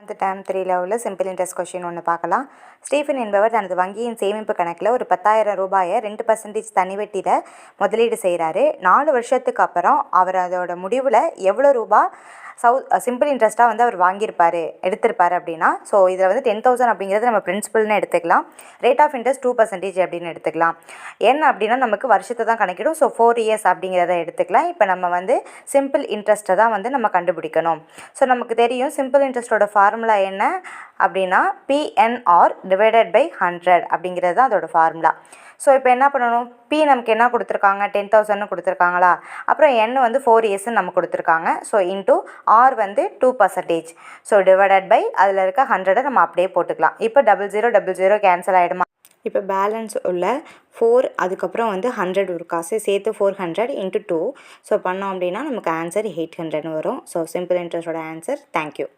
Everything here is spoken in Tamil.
வந்து டேம் த்ரீ உள்ள சிம்பிள் இன்ட்ரெஸ்ட் கொஷின் ஒன்று பார்க்கலாம். ஸ்டீஃபன் என்பவர் தனது வங்கியின் சேமிப்பு கணக்கில் ஒரு பத்தாயிரம் ரூபாயை ரெண்டு பர்சன்டேஜ் தனிவெட்டியில் முதலீடு செய்கிறாரு நாலு வருஷத்துக்கு அப்புறம் அவர் அதோட முடிவில் எவ்வளோ ரூபா சவு சிம்பிள் இன்ட்ரெஸ்ட்டாக வந்து அவர் வாங்கியிருப்பார் எடுத்திருப்பார் அப்படின்னா ஸோ இதில் வந்து டென் தௌசண்ட் அப்படிங்கிறது நம்ம பிரின்சிபல்னு எடுத்துக்கலாம். Rate of interest two percentage அப்படின்னு எடுத்துக்கலாம். என்ன அப்படின்னா நமக்கு வருஷத்தை தான் கணக்கிடும் ஸோ ஃபோர் இயர்ஸ் அப்படிங்கிறத எடுத்துக்கலாம். இப்போ நம்ம வந்து சிம்பிள் இன்ட்ரெஸ்ட்டை தான் வந்து நம்ம கண்டுபிடிக்கணும். ஸோ நமக்கு தெரியும் சிம்பிள் இன்ட்ரெஸ்ட்டோட ஃபார்முலா என்ன? அப்படின்னா பிஎன்ஆர் டிவைடட் பை ஹண்ட்ரட் அப்படிங்கிறது தான் அதோட ஃபார்முலா ஸோ இப்போ என்ன பண்ணணும்? பி நமக்கு என்ன கொடுத்துருக்காங்க? டென் தௌசண்ட்னு கொடுத்துருக்காங்களா? அப்புறம் என் வந்து ஃபோர் இயர்ஸ்ன்னு நம்ம கொடுத்துருக்காங்க. ஸோ இன்ட்டு ஆர் வந்து two percentage so divided by அதில் இருக்க ஹண்ட்ரடை நம்ம அப்படியே போட்டுக்கலாம். இப்போ double zero double zero cancel ஆகிடுமா இப்போ பேலன்ஸ் உள்ள ஃபோர் அதுக்கப்புறம் வந்து ஹண்ட்ரட் ஒரு காசு சேர்த்து four hundred into two so பண்ணோம் அப்படின்னா நமக்கு ஆன்சர் எயிட் ஹண்ட்ரட்னு வரும். ஸோ சிம்பிள் இன்ட்ரெஸ்டோட ஆன்சர் தேங்க்யூ